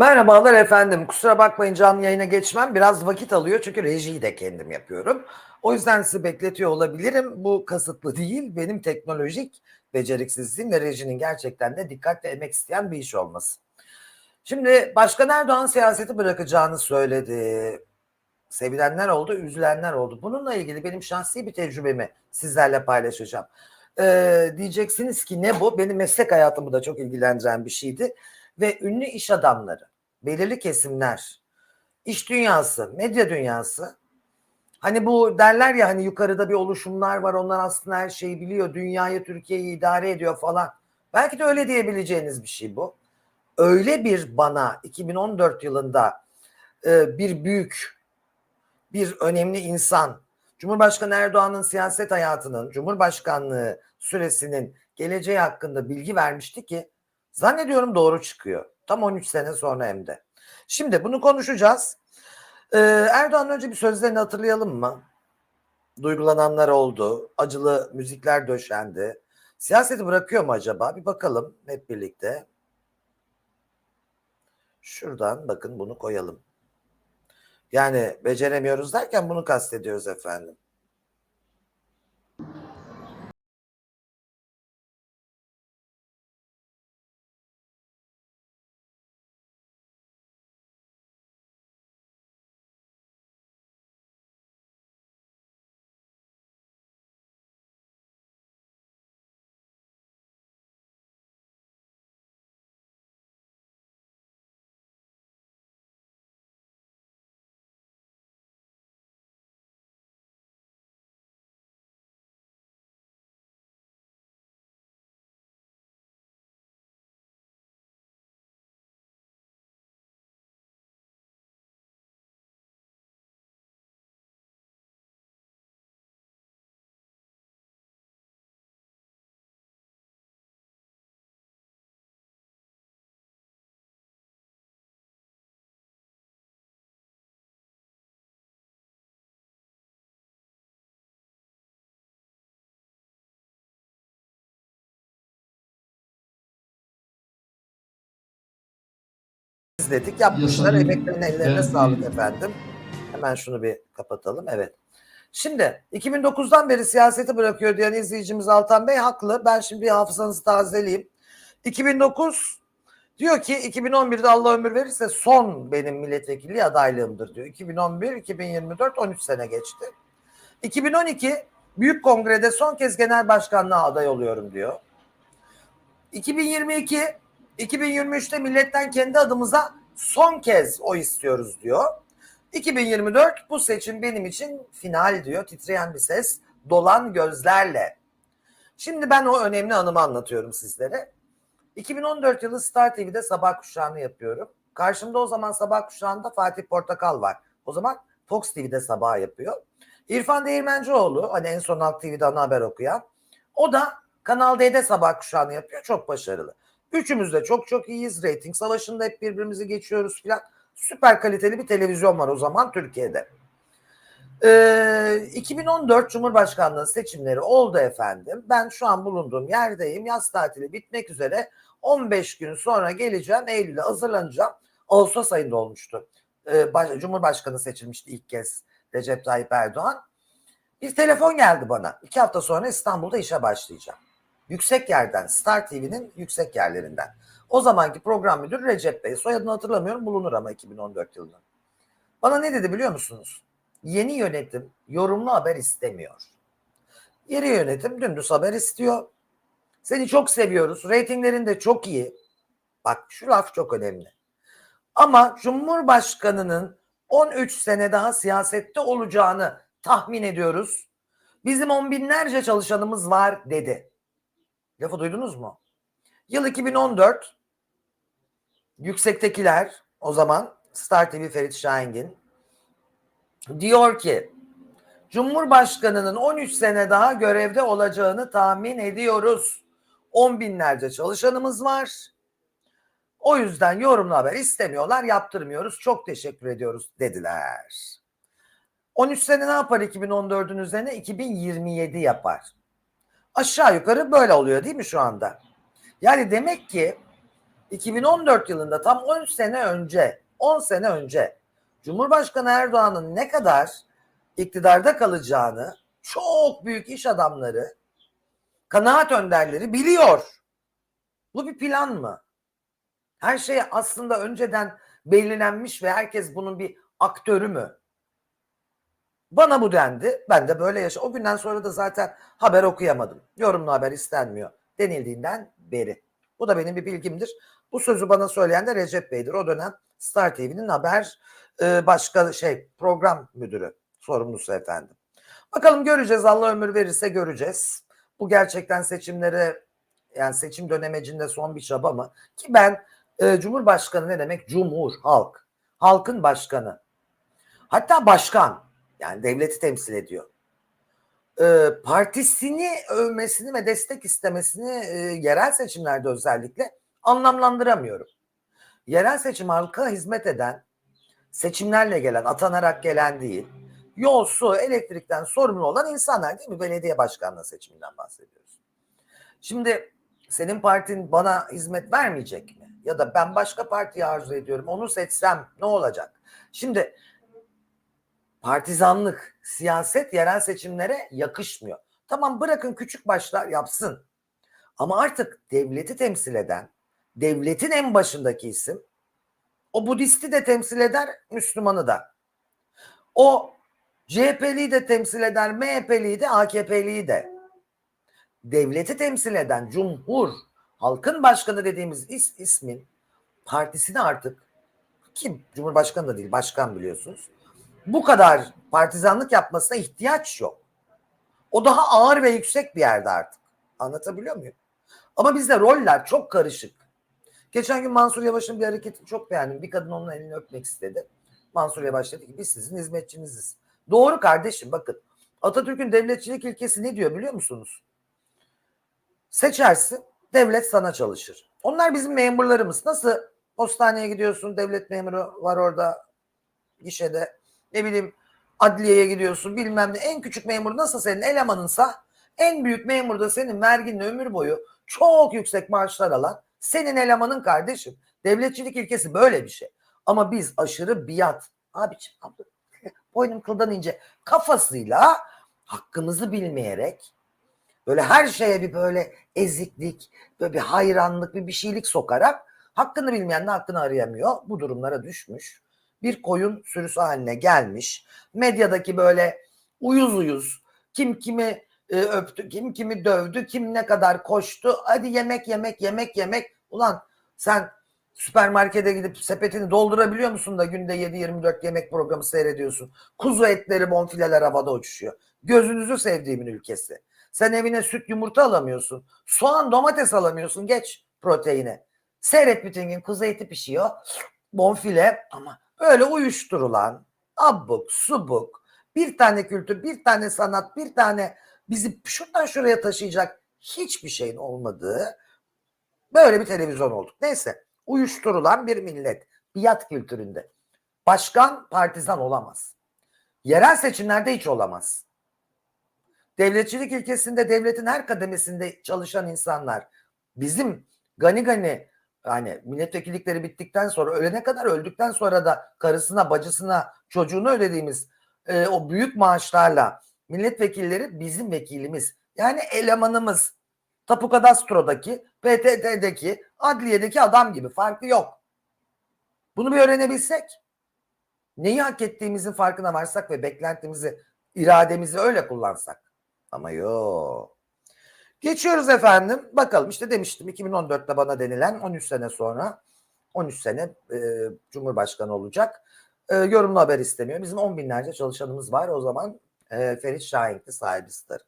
Merhabalar efendim. Kusura bakmayın canlı yayına geçmem biraz vakit alıyor çünkü rejiyi de kendim yapıyorum. O yüzden sizi bekletiyor olabilirim. Bu kasıtlı değil. Benim teknolojik beceriksizliğim ve rejinin gerçekten de dikkatle emek isteyen bir iş olması. Şimdi Başkan Erdoğan siyaseti bırakacağını söyledi. Sevilenler oldu, üzülenler oldu. Bununla ilgili benim şahsi bir tecrübemi sizlerle paylaşacağım. Ee, diyeceksiniz ki ne bu? Benim meslek hayatımı da çok ilgilendiren bir şeydi. Ve ünlü iş adamları, belirli kesimler, iş dünyası, medya dünyası Hani bu derler ya hani yukarıda bir oluşumlar var onlar aslında her şeyi biliyor. Dünyayı Türkiye'yi idare ediyor falan. Belki de öyle diyebileceğiniz bir şey bu. Öyle bir bana 2014 yılında e, bir büyük bir önemli insan Cumhurbaşkanı Erdoğan'ın siyaset hayatının, Cumhurbaşkanlığı süresinin geleceği hakkında bilgi vermişti ki zannediyorum doğru çıkıyor. Tam 13 sene sonra hem de. Şimdi bunu konuşacağız. Ee, Erdoğan önce bir sözlerini hatırlayalım mı? Duygulananlar oldu. Acılı müzikler döşendi. Siyaseti bırakıyor mu acaba? Bir bakalım hep birlikte. Şuradan bakın bunu koyalım. Yani beceremiyoruz derken bunu kastediyoruz efendim. İzledik. Yapmışlar. Yasanın Emeklerin ellerine verdiği- sağlık efendim. Hemen şunu bir kapatalım. Evet. Şimdi 2009'dan beri siyaseti bırakıyor diyen izleyicimiz Altan Bey haklı. Ben şimdi bir hafızanızı tazeleyeyim. 2009 diyor ki 2011'de Allah ömür verirse son benim milletvekilliği adaylığımdır diyor. 2011, 2024 13 sene geçti. 2012 Büyük Kongre'de son kez genel başkanlığa aday oluyorum diyor. 2022 2023'te milletten kendi adımıza son kez o istiyoruz diyor. 2024 bu seçim benim için final diyor titreyen bir ses dolan gözlerle. Şimdi ben o önemli anımı anlatıyorum sizlere. 2014 yılı Star TV'de sabah kuşağını yapıyorum. Karşımda o zaman sabah kuşağında Fatih Portakal var. O zaman Fox TV'de sabah yapıyor. İrfan Değirmencioğlu hani en son Halk TV'de ana haber okuyan. O da Kanal D'de sabah kuşağını yapıyor. Çok başarılı. Üçümüz de çok çok iyiyiz. Rating savaşında hep birbirimizi geçiyoruz filan. Süper kaliteli bir televizyon var o zaman Türkiye'de. Ee, 2014 Cumhurbaşkanlığı seçimleri oldu efendim. Ben şu an bulunduğum yerdeyim. Yaz tatili bitmek üzere. 15 gün sonra geleceğim. Eylül'e hazırlanacağım. Ağustos ayında olmuştu. Ee, baş- Cumhurbaşkanı seçilmişti ilk kez Recep Tayyip Erdoğan. Bir telefon geldi bana. İki hafta sonra İstanbul'da işe başlayacağım. Yüksek yerden, Star TV'nin yüksek yerlerinden. O zamanki program müdürü Recep Bey. Soyadını hatırlamıyorum bulunur ama 2014 yılında. Bana ne dedi biliyor musunuz? Yeni yönetim yorumlu haber istemiyor. Yeni yönetim dümdüz haber istiyor. Seni çok seviyoruz. Reytinglerin de çok iyi. Bak şu laf çok önemli. Ama Cumhurbaşkanı'nın 13 sene daha siyasette olacağını tahmin ediyoruz. Bizim on binlerce çalışanımız var dedi. Lafı duydunuz mu? Yıl 2014 Yüksektekiler o zaman Star TV Ferit Şahingin diyor ki Cumhurbaşkanının 13 sene daha görevde olacağını tahmin ediyoruz. 10 binlerce çalışanımız var. O yüzden yorumlu haber istemiyorlar, yaptırmıyoruz. Çok teşekkür ediyoruz dediler. 13 sene ne yapar 2014'ün üzerine? 2027 yapar. Aşağı yukarı böyle oluyor değil mi şu anda? Yani demek ki 2014 yılında tam 10 sene önce 10 sene önce Cumhurbaşkanı Erdoğan'ın ne kadar iktidarda kalacağını çok büyük iş adamları, kanaat önderleri biliyor. Bu bir plan mı? Her şey aslında önceden belirlenmiş ve herkes bunun bir aktörü mü? Bana bu dendi. Ben de böyle yaşa. O günden sonra da zaten haber okuyamadım. Yorumlu haber istenmiyor denildiğinden beri. Bu da benim bir bilgimdir. Bu sözü bana söyleyen de Recep Bey'dir. O dönem Star TV'nin haber e, başka şey program müdürü sorumlusu efendim. Bakalım göreceğiz. Allah ömür verirse göreceğiz. Bu gerçekten seçimlere yani seçim dönemecinde son bir çaba mı? Ki ben e, Cumhurbaşkanı ne demek? Cumhur, halk. Halkın başkanı. Hatta başkan. Yani devleti temsil ediyor. E, partisini övmesini ve destek istemesini e, yerel seçimlerde özellikle anlamlandıramıyorum. Yerel seçim halka hizmet eden, seçimlerle gelen, atanarak gelen değil, yol, su, elektrikten sorumlu olan insanlar değil mi? Belediye başkanlığı seçiminden bahsediyoruz. Şimdi senin partin bana hizmet vermeyecek mi? Ya da ben başka partiyi arzu ediyorum. Onu seçsem ne olacak? Şimdi partizanlık, siyaset yerel seçimlere yakışmıyor. Tamam bırakın küçük başlar yapsın. Ama artık devleti temsil eden, devletin en başındaki isim o Budisti de temsil eder, Müslümanı da. O CHP'liyi de temsil eder, MHP'liyi de, AKP'liyi de. Devleti temsil eden Cumhur, halkın başkanı dediğimiz is, ismin partisini artık kim? Cumhurbaşkanı da değil, başkan biliyorsunuz. Bu kadar partizanlık yapmasına ihtiyaç yok. O daha ağır ve yüksek bir yerde artık. Anlatabiliyor muyum? Ama bizde roller çok karışık. Geçen gün Mansur Yavaş'ın bir hareketini çok beğendim. Bir kadın onun elini öpmek istedi. Mansur Yavaş dedi ki biz sizin hizmetçiniziz. Doğru kardeşim bakın. Atatürk'ün devletçilik ilkesi ne diyor biliyor musunuz? Seçersin, devlet sana çalışır. Onlar bizim memurlarımız. Nasıl postaneye gidiyorsun, devlet memuru var orada gişede. Ne bileyim adliyeye gidiyorsun bilmem ne. En küçük memur nasıl senin elemanınsa en büyük memur da senin verginle ömür boyu çok yüksek maaşlar alan senin elemanın kardeşim. Devletçilik ilkesi böyle bir şey. Ama biz aşırı biat. Abiciğim abla, boynum kıldan ince kafasıyla hakkımızı bilmeyerek böyle her şeye bir böyle eziklik, böyle bir hayranlık, bir bir şeylik sokarak hakkını bilmeyen de hakkını arayamıyor. Bu durumlara düşmüş. Bir koyun sürüsü haline gelmiş. Medyadaki böyle uyuz uyuz kim kimi e, öptü, kim kimi dövdü, kim ne kadar koştu. Hadi yemek yemek yemek yemek. Ulan sen süpermarkete gidip sepetini doldurabiliyor musun da günde 7-24 yemek programı seyrediyorsun. Kuzu etleri, bonfileler havada uçuşuyor. Gözünüzü sevdiğimin ülkesi. Sen evine süt yumurta alamıyorsun. Soğan domates alamıyorsun. Geç proteine. Seyret bütün kuzu eti pişiyor. Bonfile ama öyle uyuşturulan abuk subuk bir tane kültür, bir tane sanat, bir tane bizi şuradan şuraya taşıyacak hiçbir şeyin olmadığı böyle bir televizyon olduk. Neyse uyuşturulan bir millet biat kültüründe. Başkan partizan olamaz. Yerel seçimlerde hiç olamaz. Devletçilik ilkesinde devletin her kademesinde çalışan insanlar bizim gani gani yani milletvekillikleri bittikten sonra ölene kadar öldükten sonra da karısına, bacısına, çocuğunu ödediğimiz e, o büyük maaşlarla milletvekilleri bizim vekilimiz. Yani elemanımız. Tapu Kadastro'daki, PTT'deki, adliyedeki adam gibi farkı yok. Bunu bir öğrenebilsek, neyi hak ettiğimizin farkına varsak ve beklentimizi, irademizi öyle kullansak. Ama yok. Geçiyoruz efendim. Bakalım işte demiştim 2014'te bana denilen 13 sene sonra 13 sene e, Cumhurbaşkanı olacak. E, yorumlu haber istemiyor. Bizim 10 binlerce çalışanımız var. O zaman e, Ferit Şahinkli sahibi Star.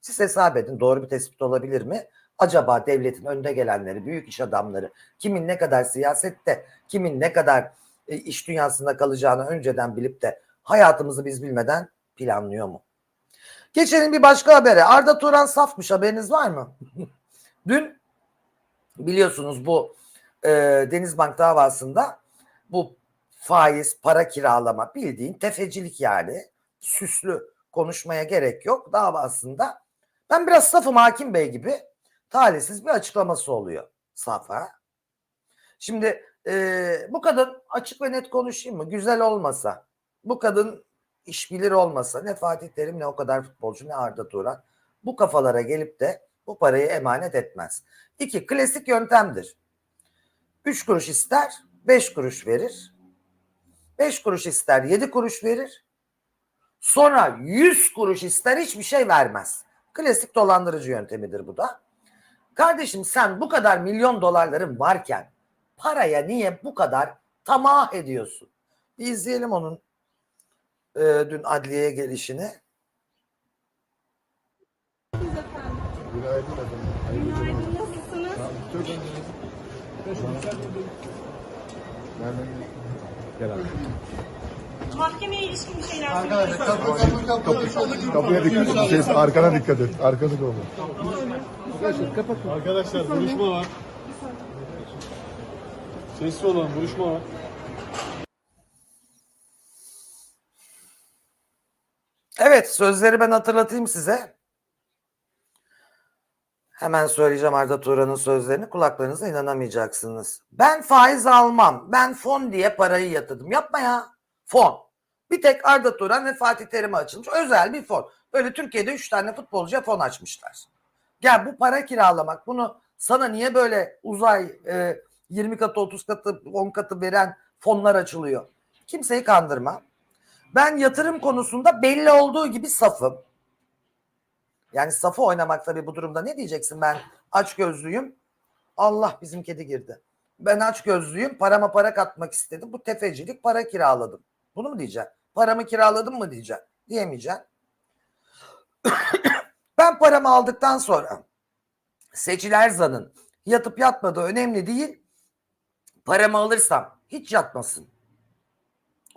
Siz hesap edin doğru bir tespit olabilir mi? Acaba devletin önde gelenleri, büyük iş adamları kimin ne kadar siyasette, kimin ne kadar e, iş dünyasında kalacağını önceden bilip de hayatımızı biz bilmeden planlıyor mu? Geçelim bir başka habere. Arda Turan safmış haberiniz var mı? Dün biliyorsunuz bu e, Denizbank davasında bu faiz, para kiralama bildiğin tefecilik yani süslü konuşmaya gerek yok davasında. Ben biraz safım Hakim Bey gibi talihsiz bir açıklaması oluyor Safa. Şimdi e, bu kadın açık ve net konuşayım mı? Güzel olmasa, bu kadın iş bilir olmasa ne Fatih Terim ne o kadar futbolcu ne Arda Turan bu kafalara gelip de bu parayı emanet etmez. İki, klasik yöntemdir. Üç kuruş ister, beş kuruş verir. Beş kuruş ister, yedi kuruş verir. Sonra yüz kuruş ister, hiçbir şey vermez. Klasik dolandırıcı yöntemidir bu da. Kardeşim sen bu kadar milyon dolarların varken paraya niye bu kadar tamah ediyorsun? Bir izleyelim onun e, dün adliyeye gelişini. Günaydın efendim. Günaydın, nasılsınız? Çok gel abi. Mahkemeye ilişkin bir şeyler Arkadaşlar kapı kapı kapı kapıya dikkat et. Şey, arkana dikkat et. Arkada da olur. Arkadaşlar buluşma var. Sesli olan buluşma var. Evet sözleri ben hatırlatayım size. Hemen söyleyeceğim Arda Turan'ın sözlerini kulaklarınıza inanamayacaksınız. Ben faiz almam. Ben fon diye parayı yatırdım. Yapma ya. Fon. Bir tek Arda Turan ve Fatih Terim'e açılmış özel bir fon. Böyle Türkiye'de 3 tane futbolcuya fon açmışlar. Gel bu para kiralamak bunu sana niye böyle uzay e, 20 katı 30 katı 10 katı veren fonlar açılıyor. Kimseyi kandırma. Ben yatırım konusunda belli olduğu gibi safım. Yani safı oynamak tabii bu durumda ne diyeceksin ben aç gözlüyüm. Allah bizim kedi girdi. Ben aç gözlüyüm parama para katmak istedim. Bu tefecilik para kiraladım. Bunu mu diyeceğim? Paramı kiraladım mı diyeceğim? Diyemeyeceğim. ben paramı aldıktan sonra Seçiler Zan'ın yatıp yatmadığı önemli değil. Paramı alırsam hiç yatmasın.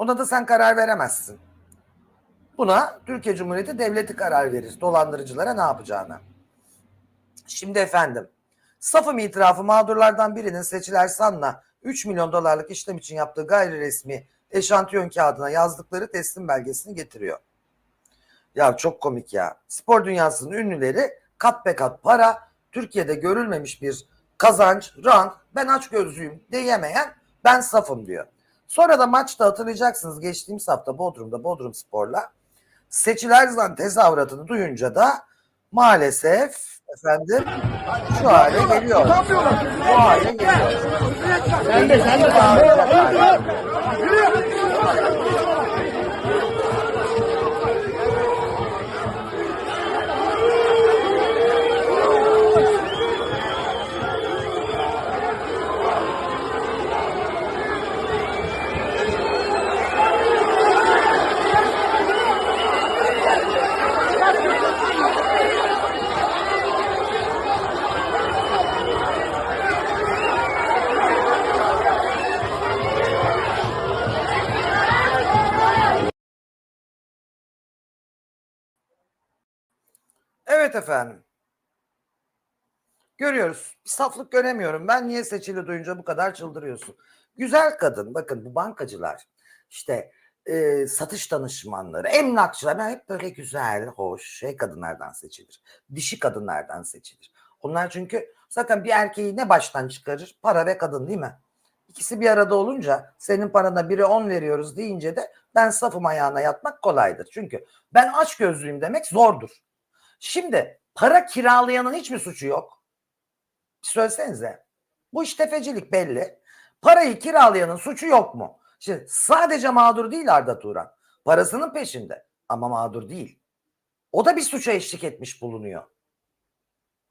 Ona da sen karar veremezsin. Buna Türkiye Cumhuriyeti devleti karar verir. Dolandırıcılara ne yapacağına. Şimdi efendim safım itirafı mağdurlardan birinin seçiler sanla 3 milyon dolarlık işlem için yaptığı gayri resmi eşantiyon kağıdına yazdıkları teslim belgesini getiriyor. Ya çok komik ya. Spor dünyasının ünlüleri kat be kat para, Türkiye'de görülmemiş bir kazanç, rant, ben aç gözlüyüm diyemeyen ben safım diyor. Sonra da maçta hatırlayacaksınız geçtiğimiz hafta Bodrum'da Bodrum Spor'la seçiler zan tezahüratını duyunca da maalesef efendim şu hale geliyor. Bu hale geliyor. Sen de sen de Evet efendim. Görüyoruz. Bir saflık göremiyorum. Ben niye seçili duyunca bu kadar çıldırıyorsun? Güzel kadın. Bakın bu bankacılar. işte e, satış danışmanları, emlakçılar. Ben hep böyle güzel, hoş şey kadınlardan seçilir. Dişi kadınlardan seçilir. Onlar çünkü zaten bir erkeği ne baştan çıkarır? Para ve kadın değil mi? İkisi bir arada olunca senin parana biri 10 veriyoruz deyince de ben safım ayağına yatmak kolaydır. Çünkü ben aç gözlüyüm demek zordur. Şimdi para kiralayanın hiç mi suçu yok? Söylesenize. Bu iş tefecilik belli. Parayı kiralayanın suçu yok mu? Şimdi sadece mağdur değil Arda Turan. Parasının peşinde ama mağdur değil. O da bir suça eşlik etmiş bulunuyor.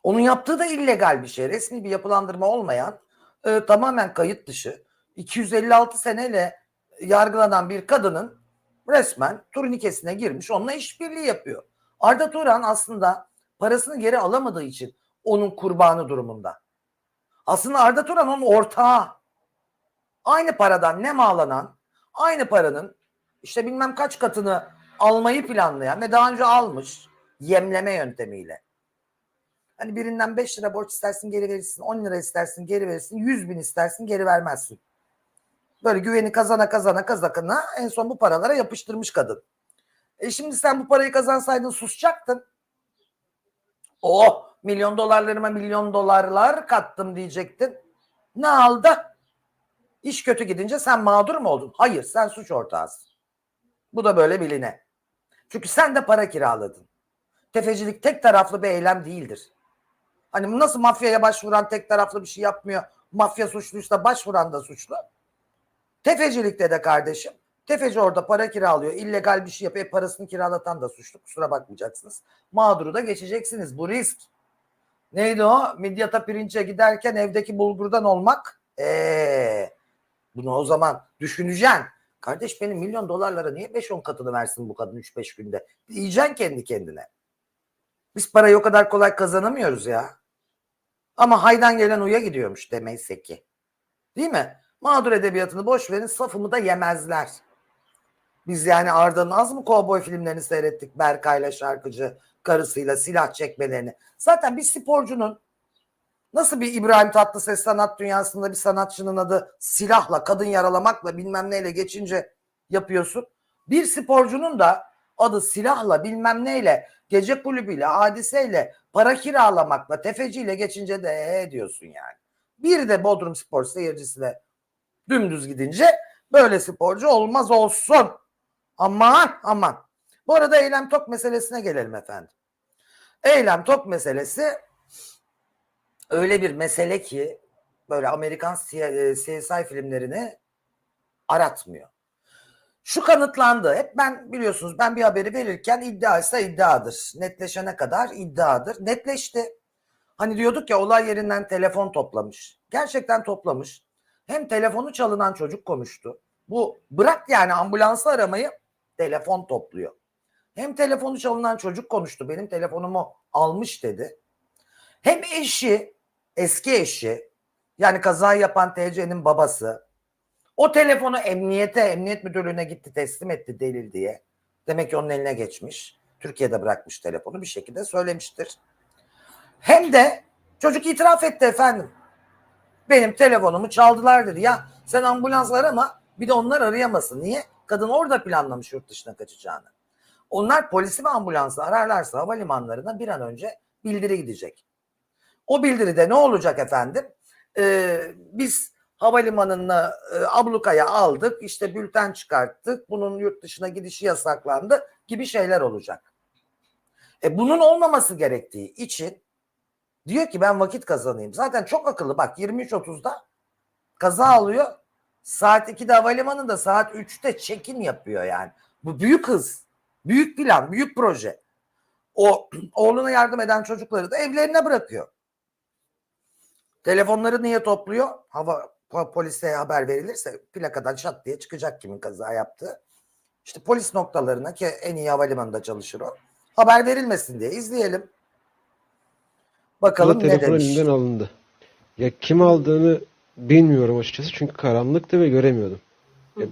Onun yaptığı da illegal bir şey. Resmi bir yapılandırma olmayan e, tamamen kayıt dışı 256 seneyle yargılanan bir kadının resmen turnikesine girmiş onunla işbirliği yapıyor. Arda Turan aslında parasını geri alamadığı için onun kurbanı durumunda. Aslında Arda Turan onun ortağı. Aynı paradan ne mağlanan, aynı paranın işte bilmem kaç katını almayı planlayan ve daha önce almış yemleme yöntemiyle. Hani birinden 5 lira borç istersin geri verirsin, 10 lira istersin geri verirsin, 100 bin istersin geri vermezsin. Böyle güveni kazana kazana kazana en son bu paralara yapıştırmış kadın. E şimdi sen bu parayı kazansaydın susacaktın. Oh milyon dolarlarıma milyon dolarlar kattım diyecektin. Ne aldı? İş kötü gidince sen mağdur mu oldun? Hayır sen suç ortağısın. Bu da böyle biline. Çünkü sen de para kiraladın. Tefecilik tek taraflı bir eylem değildir. Hani nasıl mafyaya başvuran tek taraflı bir şey yapmıyor. Mafya suçluysa başvuran da suçlu. Tefecilikte de kardeşim. Tefeci orada para kiralıyor. illegal bir şey yapıyor. Parasını kiralatan da suçlu. Kusura bakmayacaksınız. Mağduru da geçeceksiniz. Bu risk. Neydi o? Midyata pirinçe giderken evdeki bulgurdan olmak. Eee bunu o zaman düşüneceksin. Kardeş benim milyon dolarlara niye 5-10 katını versin bu kadın 3-5 günde? Diyeceksin kendi kendine. Biz parayı o kadar kolay kazanamıyoruz ya. Ama haydan gelen uya gidiyormuş demeyse ki. Değil mi? Mağdur edebiyatını boş verin safımı da yemezler. Biz yani Arda'nın az mı kovboy filmlerini seyrettik Berkay'la şarkıcı karısıyla silah çekmelerini. Zaten bir sporcunun nasıl bir İbrahim Tatlıses sanat dünyasında bir sanatçının adı silahla, kadın yaralamakla bilmem neyle geçince yapıyorsun. Bir sporcunun da adı silahla bilmem neyle, gece kulübüyle, hadiseyle, para kiralamakla, tefeciyle geçince de ee diyorsun yani. Bir de Bodrum Spor seyircisine dümdüz gidince böyle sporcu olmaz olsun. Aman aman. Bu arada eylem tok meselesine gelelim efendim. Eylem tok meselesi öyle bir mesele ki böyle Amerikan CSI filmlerini aratmıyor. Şu kanıtlandı. Hep ben biliyorsunuz ben bir haberi verirken iddiaysa iddiadır. Netleşene kadar iddiadır. Netleşti. Hani diyorduk ya olay yerinden telefon toplamış. Gerçekten toplamış. Hem telefonu çalınan çocuk konuştu. Bu bırak yani ambulansı aramayı telefon topluyor. Hem telefonu çalınan çocuk konuştu. Benim telefonumu almış dedi. Hem eşi, eski eşi yani kaza yapan TC'nin babası o telefonu emniyete, emniyet müdürlüğüne gitti teslim etti delil diye. Demek ki onun eline geçmiş. Türkiye'de bırakmış telefonu bir şekilde söylemiştir. Hem de çocuk itiraf etti efendim. Benim telefonumu çaldılar dedi. Ya sen ambulans arama bir de onlar arayamasın. Niye? Kadın orada planlamış yurt dışına kaçacağını. Onlar polisi ve ambulansı ararlarsa havalimanlarına bir an önce bildiri gidecek. O bildiride ne olacak efendim? Ee, biz havalimanına e, ablukaya aldık, işte bülten çıkarttık, bunun yurt dışına gidişi yasaklandı gibi şeyler olacak. E, bunun olmaması gerektiği için diyor ki ben vakit kazanayım. Zaten çok akıllı bak 23.30'da kaza alıyor. Saat 2'de havalimanında saat 3'te check-in yapıyor yani. Bu büyük hız, büyük plan, büyük proje. O oğluna yardım eden çocukları da evlerine bırakıyor. Telefonları niye topluyor? Hava po- polise haber verilirse plakadan şat diye çıkacak kimin kaza yaptığı. İşte polis noktalarına ki en iyi havalimanında çalışır o. Haber verilmesin diye izleyelim. Bakalım Ama ne demiş. alındı. Ya kim aldığını bilmiyorum açıkçası çünkü karanlıktı ve göremiyordum. Ya,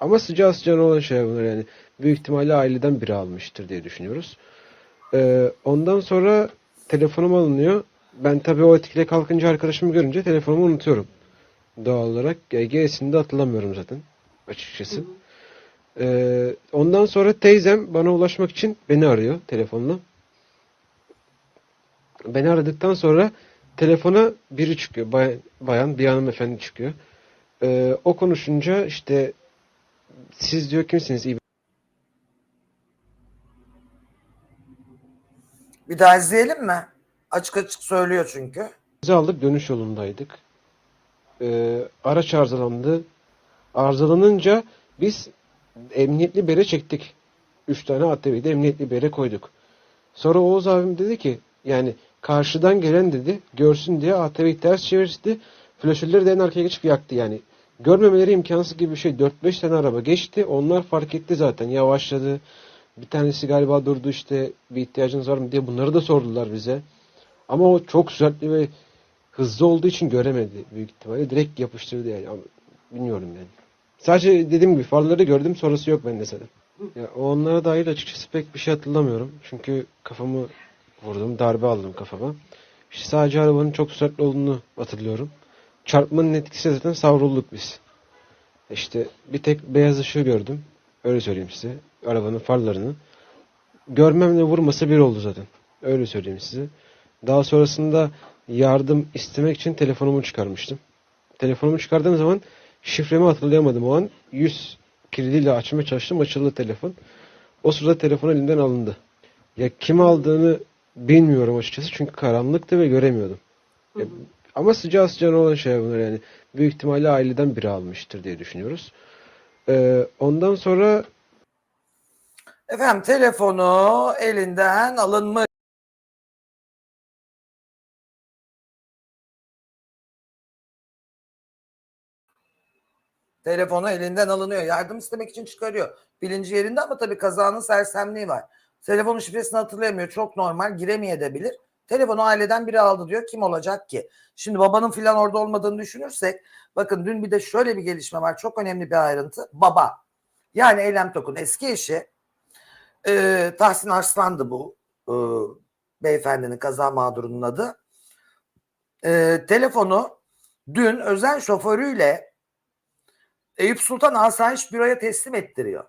ama sıcağı sıcağına olan şey bunlar yani. Büyük ihtimalle aileden biri almıştır diye düşünüyoruz. Ee, ondan sonra telefonum alınıyor. Ben tabii o etkile kalkınca arkadaşımı görünce telefonumu unutuyorum. Doğal olarak. Ya, G'sini de hatırlamıyorum zaten açıkçası. Ee, ondan sonra teyzem bana ulaşmak için beni arıyor telefonla. Beni aradıktan sonra telefona biri çıkıyor. Bayan, bayan bir hanımefendi çıkıyor. Ee, o konuşunca işte siz diyor kimsiniz? Bir daha izleyelim mi? Açık açık söylüyor çünkü. Bizi aldık dönüş yolundaydık. Ee, araç arızalandı. Arızalanınca biz emniyetli bere çektik. Üç tane ATV'de emniyetli bere koyduk. Sonra Oğuz abim dedi ki yani karşıdan gelen dedi görsün diye ATV'yi ters çevirdi. Flaşörleri de en arkaya geçip yaktı yani. Görmemeleri imkansız gibi bir şey. 4-5 tane araba geçti. Onlar fark etti zaten. Yavaşladı. Bir tanesi galiba durdu işte bir ihtiyacınız var mı diye bunları da sordular bize. Ama o çok süratli ve hızlı olduğu için göremedi büyük ihtimalle. Direkt yapıştırdı yani. Ama bilmiyorum yani. Sadece dediğim gibi farları gördüm sonrası yok bende zaten. Ya onlara dair açıkçası pek bir şey hatırlamıyorum. Çünkü kafamı vurdum, darbe aldım kafama. İşte sadece arabanın çok süratli olduğunu hatırlıyorum. Çarpmanın etkisi zaten savrulduk biz. İşte bir tek beyaz ışığı gördüm. Öyle söyleyeyim size. Arabanın farlarını. Görmemle vurması bir oldu zaten. Öyle söyleyeyim size. Daha sonrasında yardım istemek için telefonumu çıkarmıştım. Telefonumu çıkardığım zaman Şifremi hatırlayamadım o an. Yüz kilidиyle açmaya çalıştım. Açıldı telefon. O sırada telefon elimden alındı. Ya kim aldığını bilmiyorum açıkçası. Çünkü karanlıktı ve göremiyordum. Ya, ama sıcağı sıcağına olan şeyler bunlar yani. Büyük ihtimalle aileden biri almıştır diye düşünüyoruz. Ee, ondan sonra Efendim telefonu elinden alınmış. Telefonu elinden alınıyor. Yardım istemek için çıkarıyor. Bilinci yerinde ama tabii kazanın sersemliği var. Telefonun şifresini hatırlayamıyor. Çok normal. Giremeyebilir. Telefonu aileden biri aldı diyor. Kim olacak ki? Şimdi babanın filan orada olmadığını düşünürsek bakın dün bir de şöyle bir gelişme var. Çok önemli bir ayrıntı. Baba. Yani Eylem Tokun eski eşi e, Tahsin Arslan'dı bu e, beyefendinin kaza mağdurunun adı. E, telefonu dün özel şoförüyle Eyüp Sultan Asayiş Büro'ya teslim ettiriyor.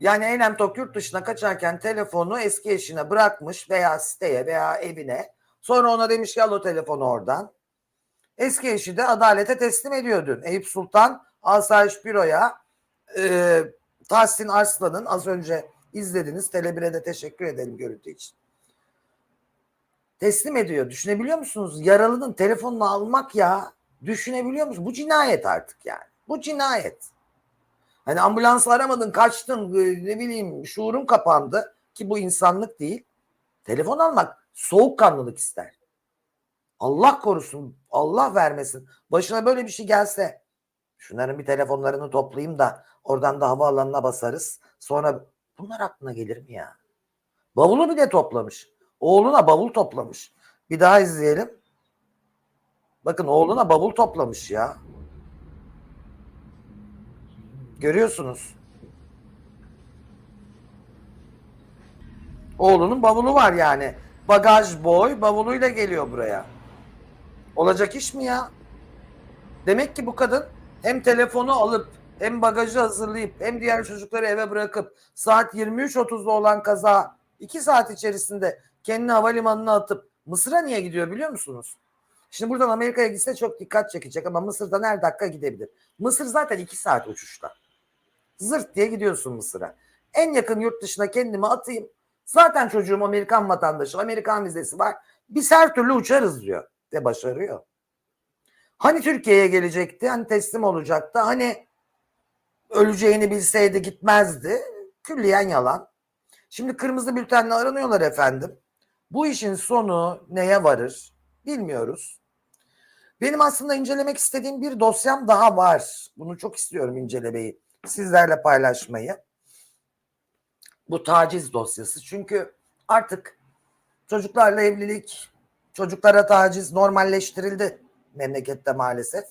Yani Eylem Tok yurt dışına kaçarken telefonu eski eşine bırakmış veya siteye veya evine. Sonra ona demiş ki al o telefonu oradan. Eski eşi de adalete teslim ediyor dün. Eyüp Sultan Asayiş Büro'ya e, Tahsin Arslan'ın az önce izlediniz. Tele1'e de teşekkür edelim görüntü için. Teslim ediyor. Düşünebiliyor musunuz? Yaralının telefonunu almak ya. Düşünebiliyor musunuz? Bu cinayet artık yani. Bu cinayet. Hani ambulans aramadın, kaçtın, e, ne bileyim şuurun kapandı ki bu insanlık değil. Telefon almak soğukkanlılık ister. Allah korusun, Allah vermesin. Başına böyle bir şey gelse şunların bir telefonlarını toplayayım da oradan da havaalanına basarız. Sonra bunlar aklına gelir mi ya? Bavulu bile toplamış. Oğluna bavul toplamış. Bir daha izleyelim. Bakın oğluna bavul toplamış ya. Görüyorsunuz. Oğlunun bavulu var yani. Bagaj boy bavuluyla geliyor buraya. Olacak iş mi ya? Demek ki bu kadın hem telefonu alıp hem bagajı hazırlayıp hem diğer çocukları eve bırakıp saat 23.30'da olan kaza 2 saat içerisinde kendini havalimanına atıp Mısır'a niye gidiyor biliyor musunuz? Şimdi buradan Amerika'ya gitse çok dikkat çekecek ama Mısır'dan her dakika gidebilir. Mısır zaten 2 saat uçuşta. Zırt diye gidiyorsun Mısır'a. En yakın yurt dışına kendimi atayım. Zaten çocuğum Amerikan vatandaşı, Amerikan vizesi var. Biz her türlü uçarız diyor. Ve başarıyor. Hani Türkiye'ye gelecekti, hani teslim olacaktı, hani öleceğini bilseydi gitmezdi. Külliyen yalan. Şimdi kırmızı bültenle aranıyorlar efendim. Bu işin sonu neye varır bilmiyoruz. Benim aslında incelemek istediğim bir dosyam daha var. Bunu çok istiyorum incelemeyi. Sizlerle paylaşmayı. Bu taciz dosyası. Çünkü artık çocuklarla evlilik, çocuklara taciz normalleştirildi memlekette maalesef.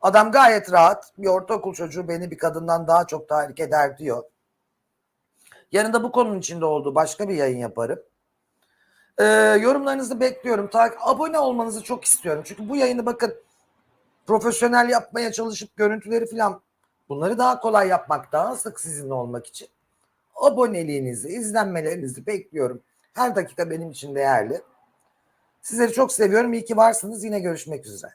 Adam gayet rahat. Bir ortaokul çocuğu beni bir kadından daha çok tahrik eder diyor. Yarın da bu konunun içinde olduğu başka bir yayın yaparım. Ee, yorumlarınızı bekliyorum. Ta- abone olmanızı çok istiyorum. Çünkü bu yayını bakın profesyonel yapmaya çalışıp görüntüleri falan bunları daha kolay yapmak, daha sık sizinle olmak için aboneliğinizi, izlenmelerinizi bekliyorum. Her dakika benim için değerli. Sizleri çok seviyorum. İyi ki varsınız. Yine görüşmek üzere.